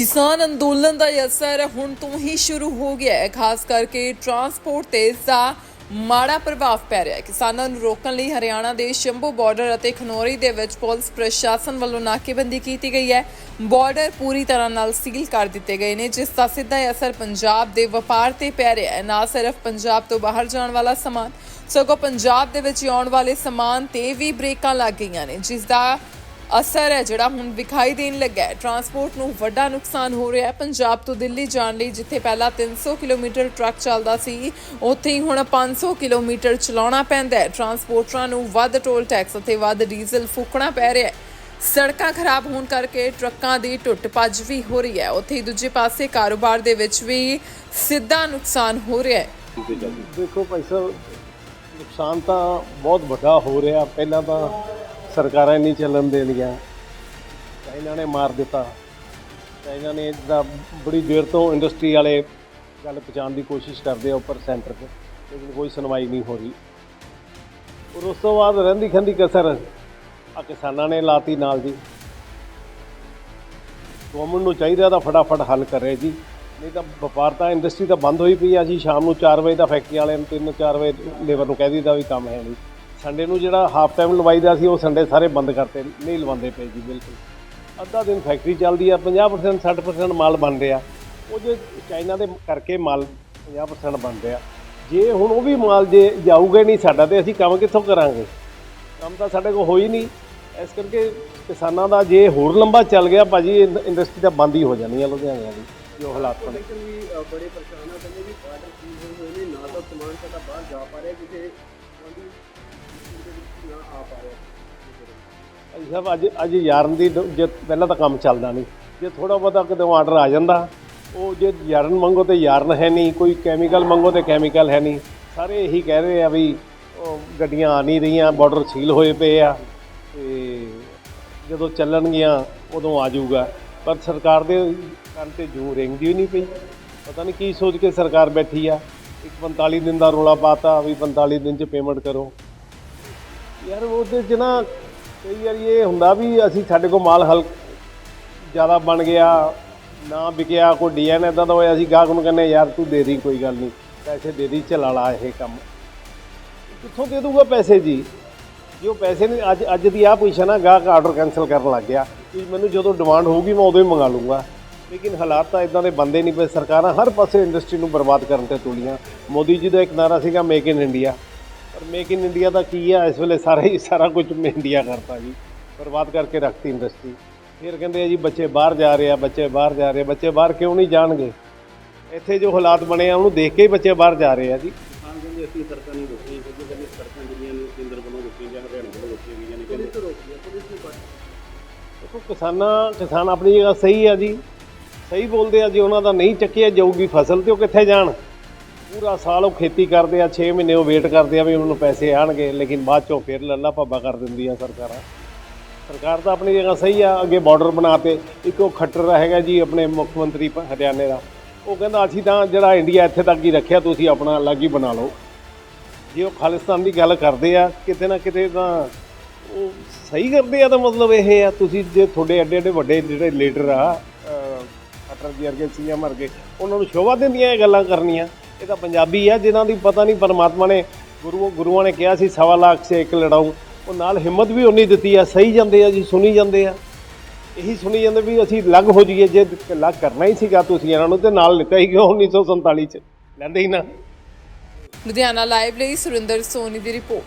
ਕਿਸਾਨ ਅੰਦੋਲਨ ਦਾ ਅਸਰ ਹੁਣ ਤੋਂ ਹੀ ਸ਼ੁਰੂ ਹੋ ਗਿਆ ਹੈ। ਖਾਸ ਕਰਕੇ ਟਰਾਂਸਪੋਰਟ ਤੇ ਇਸ ਦਾ ਮਾੜਾ ਪ੍ਰਭਾਵ ਪੈ ਰਿਹਾ ਹੈ। ਕਿਸਾਨਾਂ ਨੂੰ ਰੋਕਣ ਲਈ ਹਰਿਆਣਾ ਦੇ ਸ਼ੰਭੂ ਬਾਰਡਰ ਅਤੇ ਖਨੌਰੀ ਦੇ ਵਿੱਚ ਪੁਲਿਸ ਪ੍ਰਸ਼ਾਸਨ ਵੱਲੋਂ ਨਾਕੇਬੰਦੀ ਕੀਤੀ ਗਈ ਹੈ। ਬਾਰਡਰ ਪੂਰੀ ਤਰ੍ਹਾਂ ਨਾਲ ਸੀਲ ਕਰ ਦਿੱਤੇ ਗਏ ਨੇ, ਜਿਸ ਦਾ ਸਿੱਧਾ ਅਸਰ ਪੰਜਾਬ ਦੇ ਵਪਾਰ ਤੇ ਪੈ ਰਿਹਾ ਹੈ। ਨਾ ਸਿਰਫ ਪੰਜਾਬ ਤੋਂ ਬਾਹਰ ਜਾਣ ਵਾਲਾ ਸਮਾਨ, ਸਗੋਂ ਪੰਜਾਬ ਦੇ ਵਿੱਚ ਆਉਣ ਵਾਲੇ ਸਮਾਨ ਤੇ ਵੀ ਬ੍ਰੇਕਾਂ ਲੱਗ ਗਈਆਂ ਨੇ, ਜਿਸ ਦਾ ਅਸਰ ਹੈ ਜਿਹੜਾ ਹੁਣ ਵਿਖਾਈ ਦੇਣ ਲੱਗਾ ਹੈ। ਟਰਾਂਸਪੋਰਟ ਨੂੰ ਵੱਡਾ ਨੁਕਸਾਨ ਹੋ ਰਿਹਾ ਹੈ। ਪੰਜਾਬ ਤੋਂ ਦਿੱਲੀ ਜਾਣ ਲਈ ਜਿੱਥੇ ਪਹਿਲਾਂ 300 ਕਿਲੋਮੀਟਰ ਟਰੱਕ ਚੱਲਦਾ ਸੀ, ਉੱਥੇ ਹੀ ਹੁਣ 500 ਕਿਲੋਮੀਟਰ ਚਲਾਉਣਾ ਪੈਂਦਾ ਹੈ। ਟਰਾਂਸਪੋਰਟਰਾਂ ਨੂੰ ਵੱਧ ਟੋਲ ਟੈਕਸ ਅਤੇ ਵੱਧ ਡੀਜ਼ਲ ਫੂਕਣਾ ਪੈ ਰਿਹਾ ਹੈ। ਸੜਕਾਂ ਖਰਾਬ ਹੋਣ ਕਰਕੇ ਟਰੱਕਾਂ ਦੀ ਟੁੱਟ ਭੱਜ ਵੀ ਹੋ ਰਹੀ ਹੈ। ਉੱਥੇ ਹੀ ਦੂਜੇ ਪਾਸੇ ਕਾਰੋਬਾਰ ਦੇ ਵਿੱਚ ਵੀ ਸਿੱਧਾ ਨੁਕਸਾਨ ਹੋ ਰਿਹਾ ਹੈ। ਦੇਖੋ ਭਾਈ ਸਾਹਿਬ, ਨੁਕਸਾਨ ਤਾਂ ਬਹੁਤ ਵੱਡਾ ਹੋ ਰਿਹਾ। ਪਹਿਲਾਂ ਤਾਂ ਸਰਕਾਰਾਂ ਨਹੀਂ ਚੱਲਣ ਦੇਣੀਆਂ ਚਾਈਨਾ ਨੇ ਮਾਰ ਦਿੱਤਾ। ਚਾਈਨਾ ਨੇ ਜਿੱਦਾਂ ਬੜੀ ਦੇਰ ਤੋਂ ਇੰਡਸਟਰੀ ਵਾਲੇ ਗੱਲ ਪਹੁੰਚਾਉਣ ਦੀ ਕੋਸ਼ਿਸ਼ ਕਰਦੇ ਆ ਉੱਪਰ ਸੈਂਟਰ 'ਤੇ, ਲੇਕਿਨ ਕੋਈ ਸੁਣਵਾਈ ਨਹੀਂ ਹੋ ਰਹੀ। ਔਰ ਉਸ ਤੋਂ ਬਾਅਦ ਰਹਿੰਦੀ ਖੰਦੀ ਕਸਰ ਆ ਕਿਸਾਨਾਂ ਨੇ ਲਾਤੀ ਨਾਲ ਜੀ ਗਵਰਨਮੈਂਟ ਨੂੰ ਚਾਹੀਦਾ ਤਾਂ ਫਟਾਫਟ ਹੱਲ ਕਰੇ ਜੀ, ਨਹੀਂ ਤਾਂ ਵਪਾਰ ਤਾਂ ਇੰਡਸਟਰੀ ਤਾਂ ਬੰਦ ਹੋਈ ਪਈ ਆ ਜੀ, ਸ਼ਾਮ ਨੂੰ 4 ਵਜੇ ਦਾ ਫੈਕਟਰੀ ਵਾਲਿਆਂ ਨੂੰ 3 4 ਵਜੇ ਲੇਬਰ ਨੂੰ ਕਹਿ ਦਿੱਤਾ ਵੀ ਕੰਮ ਹੈ ਨਹੀਂ। ਸੰਡੇ ਨੂੰ ਜਿਹੜਾ ਹਾਫ ਟਾਈਮ ਲਵਾਈਦਾ ਸੀ, ਉਹ ਸੰਡੇ ਸਾਰੇ ਬੰਦ ਕਰਤੇ। ਨਹੀਂ ਲਵਾਉਂਦੇ ਪਏ ਜੀ, ਬਿਲਕੁਲ। ਅੱਧਾ ਦਿਨ ਫੈਕਟਰੀ ਚੱਲਦੀ ਆ 50% 60% ਮਾਲ ਬਣ ਰਿਹਾ ਉਹ ਜੇ ਚਾਈਨਾ ਦੇ ਕਰਕੇ ਮਾਲ 50% ਬਣ ਰਿਹਾ ਜੇ ਹੁਣ ਉਹ ਵੀ ਮਾਲ ਜੇ ਜਾਊਗਾ ਨਹੀਂ ਸਾਡਾ, ਤੇ ਅਸੀਂ ਕੰਮ ਕਿੱਥੋਂ ਕਰਾਂਗੇ? ਕੰਮ ਤਾਂ ਸਾਡੇ ਕੋਲ ਹੋ ਹੀ ਨਹੀਂ। ਇਸ ਕਰਕੇ ਕਿਸਾਨਾਂ ਦਾ ਜੇ ਹੋਰ ਲੰਬਾ ਚੱਲ ਗਿਆ, ਭਾਜੀ ਇੰਡਸਟਰੀ ਤਾਂ ਬੰਦ ਹੀ ਹੋ ਜਾਣੀ ਹੈ ਲੁਧਿਆਣੇ ਦੀ, ਜੋ ਹਾਲਾਤ ਬਣੇ ਵੀ ਬੜੇ ਪਰੇਸ਼ਾਨ ਆ, ਕਹਿੰਦੇ ਵੀ ਬਾਰਡਰ ਸੀਲ ਹੋਏ ਨੇ, ਨਾ ਤਾਂ ਸਮਾਨ ਸਾਡਾ ਬਾਹਰ ਜਾ ਪਾ ਰਿਹਾ ਕਿਸੇ ਬੰਦੀ ਭਾਈ ਸਾਹਿਬ, ਅੱਜ ਅੱਜ ਯਾਰਨ ਦੀ ਜੇ ਪਹਿਲਾਂ ਤਾਂ ਕੰਮ ਚੱਲਦਾ ਨਹੀਂ। ਜੇ ਥੋੜਾ ਬਹੁਤਾ ਕਿਤੇ ਆਰਡਰ ਆ ਜਾਂਦਾ, ਉਹ ਜੇ ਯਾਰਨ ਮੰਗੋ ਤੇ ਯਾਰਨ ਹੈ ਨਹੀਂ, ਕੋਈ ਕੈਮੀਕਲ ਮੰਗੋ ਤੇ ਕੈਮੀਕਲ ਹੈ ਨਹੀਂ, ਸਾਰੇ ਇਹੀ ਕਹਿ ਰਹੇ ਆ ਵੀ ਉਹ ਗੱਡੀਆਂ ਆ ਨਹੀਂ ਰਹੀਆਂ ਬਾਰਡਰ ਸੀਲ ਹੋਏ ਪਏ ਆ, ਤੇ ਜਦੋਂ ਚੱਲਣਗੀਆਂ, ਉਦੋਂ ਆ ਜਾਊਗਾ। ਪਰ ਸਰਕਾਰ ਦੇ ਕੰਨ ਤੇ ਜੂ ਰਿੰਗਦੀ ਹੀ ਨਹੀਂ ਪਈ। ਪਤਾ ਨਹੀਂ ਕੀ ਸੋਚ ਕੇ ਸਰਕਾਰ ਬੈਠੀ ਆ। ਇੱਕ 45 ਦਿਨ ਦਾ ਰੋਲਾ ਪਾਤਾ, ਵੀ 45 ਦਿਨ ਚ ਪੇਮੈਂਟ ਕਰੋ। ਯਾਰ ਉਹਦੇ ਚ ਨਾ ਕਈ ਵਾਰੀ ਇਹ ਹੁੰਦਾ ਵੀ ਅਸੀਂ ਸਾਡੇ ਕੋਲ ਮਾਲ ਹਲ ਜ਼ਿਆਦਾ ਬਣ ਗਿਆ, ਨਾ ਵਿਕਿਆ, ਕੋਈ ਡੀਐਨ ਇਦਾਂ ਦਾ ਹੋਇਆ, ਅਸੀਂ ਗਾਹਕ ਨੂੰ ਕਹਿੰਦੇ, ਯਾਰ ਤੂੰ ਦੇ ਦੀ, ਕੋਈ ਗੱਲ ਨਹੀਂ, ਪੈਸੇ ਦੇ ਦੀ, ਚਲਾ ਲਾ ਇਹ ਕੰਮ। ਕਿੱਥੋਂ ਦੇ ਦੂਗਾ ਪੈਸੇ ਜੀ? ਜੋ ਪੈਸੇ ਨਹੀਂ, ਅੱਜ ਅੱਜ ਦੀ ਆ ਪੁੱਛਿਆ ਨਾ, ਗਾਹਕ ਆਰਡਰ ਕੈਨਸਲ ਕਰਨ ਲੱਗ ਗਿਆ। ਕਿ ਮੈਨੂੰ ਜਦੋਂ ਡਿਮਾਂਡ ਹੋਊਗੀ, ਮੈਂ ਉਦੋਂ ਹੀ ਮੰਗਾ ਲੂੰਗਾ ਲੇਕਿਨ ਹਾਲਾਤ ਤਾਂ ਇਦਾਂ ਦੇ ਬੰਦੇ ਨਹੀਂ ਪਏ। ਸਰਕਾਰਾਂ ਹਰ ਪਾਸੇ ਇੰਡਸਟਰੀ ਨੂੰ ਬਰਬਾਦ ਕਰਨ ਤੇ ਤੁਲੀਆਂ। ਮੋਦੀ ਜੀ ਦਾ ਇੱਕ ਨਾਰਾ ਸੀਗਾ ਮੇਕ ਇਨ ਇੰਡੀਆ ਪਰ ਮੇਕ ਇਨ ਇੰਡੀਆ ਦਾ ਕੀ ਆ? ਇਸ ਵੇਲੇ ਸਾਰਾ ਹੀ ਸਾਰਾ ਕੁਝ ਇੰਡੀਆ ਕਰਤਾ ਜੀ। ਬਰਬਾਦ ਕਰਕੇ ਰੱਖਤੀ ਇੰਡਸਟਰੀ ਫਿਰ ਕਹਿੰਦੇ ਆ ਜੀ ਬੱਚੇ ਬਾਹਰ ਜਾ ਰਹੇ ਆ ਬੱਚੇ ਬਾਹਰ ਜਾ ਰਹੇ ਆ। ਬੱਚੇ ਬਾਹਰ ਕਿਉਂ ਨਹੀਂ ਜਾਣਗੇ? ਇੱਥੇ ਜੋ ਹਾਲਾਤ ਬਣੇ ਆ ਉਹਨੂੰ ਦੇਖ ਕੇ ਹੀ ਬੱਚੇ ਬਾਹਰ ਜਾ ਰਹੇ ਆ ਜੀ। ਕਿਸਾਨ ਕਹਿੰਦੇ ਅਸੀਂ ਸੜਕਾਂ ਨਹੀਂ ਰੋਕੀਆਂ ਕਿਉਂਕਿ ਕਹਿੰਦੇ ਸੜਕਾਂ ਜਿਹੜੀਆਂ ਨੇ ਕੇਂਦਰ ਵੱਲੋਂ ਰੋਕੀਆਂ ਜਾਂ ਹਰਿਆਣਾ ਵੱਲੋਂ ਰੋਕੀਆਂ ਗਈਆਂ ਨੇ ਕਹਿੰਦੇ ਪੁਲਿਸ ਰੋਕ ਰਹੀ ਪੁਲਿਸ ਨੇ ਦੇਖੋ ਕਿਸਾਨਾਂ ਕਿਸਾਨ ਆਪਣੀ ਜਗ੍ਹਾ ਸਹੀ ਆ ਜੀ। ਸਹੀ ਬੋਲਦੇ ਆ ਜੀ ਉਹਨਾਂ ਦਾ ਨਹੀਂ ਚੱਕਿਆ ਜਾਊਗੀ ਫਸਲ ਤੇ ਉਹ ਕਿੱਥੇ ਜਾਣ? ਪੂਰਾ ਸਾਲ ਉਹ ਖੇਤੀ ਕਰਦੇ ਆ 6 ਮਹੀਨੇ ਉਹ ਵੇਟ ਕਰਦੇ ਆ ਵੀ ਉਹਨਾਂ ਨੂੰ ਪੈਸੇ ਆਣਗੇ ਲੇਕਿਨ ਬਾਅਦ ਚੋਂ ਫਿਰ ਲੱਲਾ ਭੱਬਾ ਕਰ ਦਿੰਦੀ ਆ ਸਰਕਾਰਾਂ। ਸਰਕਾਰ ਤਾਂ ਆਪਣੀ ਜਗ੍ਹਾ ਸਹੀ ਆ ਅੱਗੇ ਬਾਰਡਰ ਬਣਾਤੇ। ਇੱਕ ਉਹ ਖੱਟਰ ਹੈਗਾ ਜੀ ਆਪਣੇ ਮੁੱਖ ਮੰਤਰੀ ਹਰਿਆਣੇ ਦਾ। ਉਹ ਕਹਿੰਦਾ ਅਸੀਂ ਤਾਂ ਜਿਹੜਾ ਇੰਡੀਆ ਇੱਥੇ ਤੱਕ ਹੀ ਰੱਖਿਆ ਤੁਸੀਂ ਆਪਣਾ ਅਲੱਗ ਹੀ ਬਣਾ ਲਓ। ਜੇ ਉਹ ਖਾਲਿਸਤਾਨ ਦੀ ਗੱਲ ਕਰਦੇ ਆ ਕਿਤੇ ਨਾ ਕਿਤੇ ਤਾਂ ਉਹ ਸਹੀ ਕਰਦੇ ਆ ਤਾਂ ਮਤਲਬ ਇਹ ਆ। ਤੁਸੀਂ ਜੇ ਤੁਹਾਡੇ ਐਡੇ ਐਡੇ ਵੱਡੇ ਜਿਹੜੇ ਲੀਡਰ ਆ ਅਹ, ਖੱਟਰ ਜੀ ਵਰਗੇ ਸੀਐਮ ਵਰਗੇ ਉਹਨਾਂ ਨੂੰ ਸ਼ੋਭਾ ਦਿੰਦੀਆਂ ਇਹ ਗੱਲਾਂ ਕਰਨੀਆਂ। ਇਹ ਤਾਂ ਪੰਜਾਬੀ ਆ ਜਿਨ੍ਹਾਂ ਦੀ ਪਤਾ ਨਹੀਂ ਪਰਮਾਤਮਾ ਨੇ ਗੁਰੂ ਗੁਰੂਆਂ ਨੇ ਕਿਹਾ ਸੀ, ਸਵਾ ਲੱਖ ਸੇ ਇੱਕ ਲੜਾਊ। ਉਹ ਨਾਲ ਹਿੰਮਤ ਵੀ ਉਨੀ ਦਿੱਤੀ ਆ, ਸਹੀ ਜਾਂਦੇ ਆ ਜੀ, ਸੁਣੀ ਜਾਂਦੇ ਆ। ਇਹੀ ਸੁਣੀ ਜਾਂਦੇ ਵੀ ਅਸੀਂ ਅਲੱਗ ਹੋ ਜਾਈਏ, ਜੇ ਅਲੱਗ ਕਰਨਾ ਹੀ ਸੀਗਾ ਤੁਸੀਂ ਇਹਨਾਂ ਨੂੰ, ਤੇ ਨਾਲ ਲਿਖਿਆ ਹੀ ਕਿਉਂ 1947 ਚ? ਲੈਂਦੇ ਹੀ ਨਾ। ਲੁਧਿਆਣਾ ਲਾਈਵ ਲਈ ਸੁਰਿੰਦਰ ਸੋਨੀ ਦੀ ਰਿਪੋਰਟ।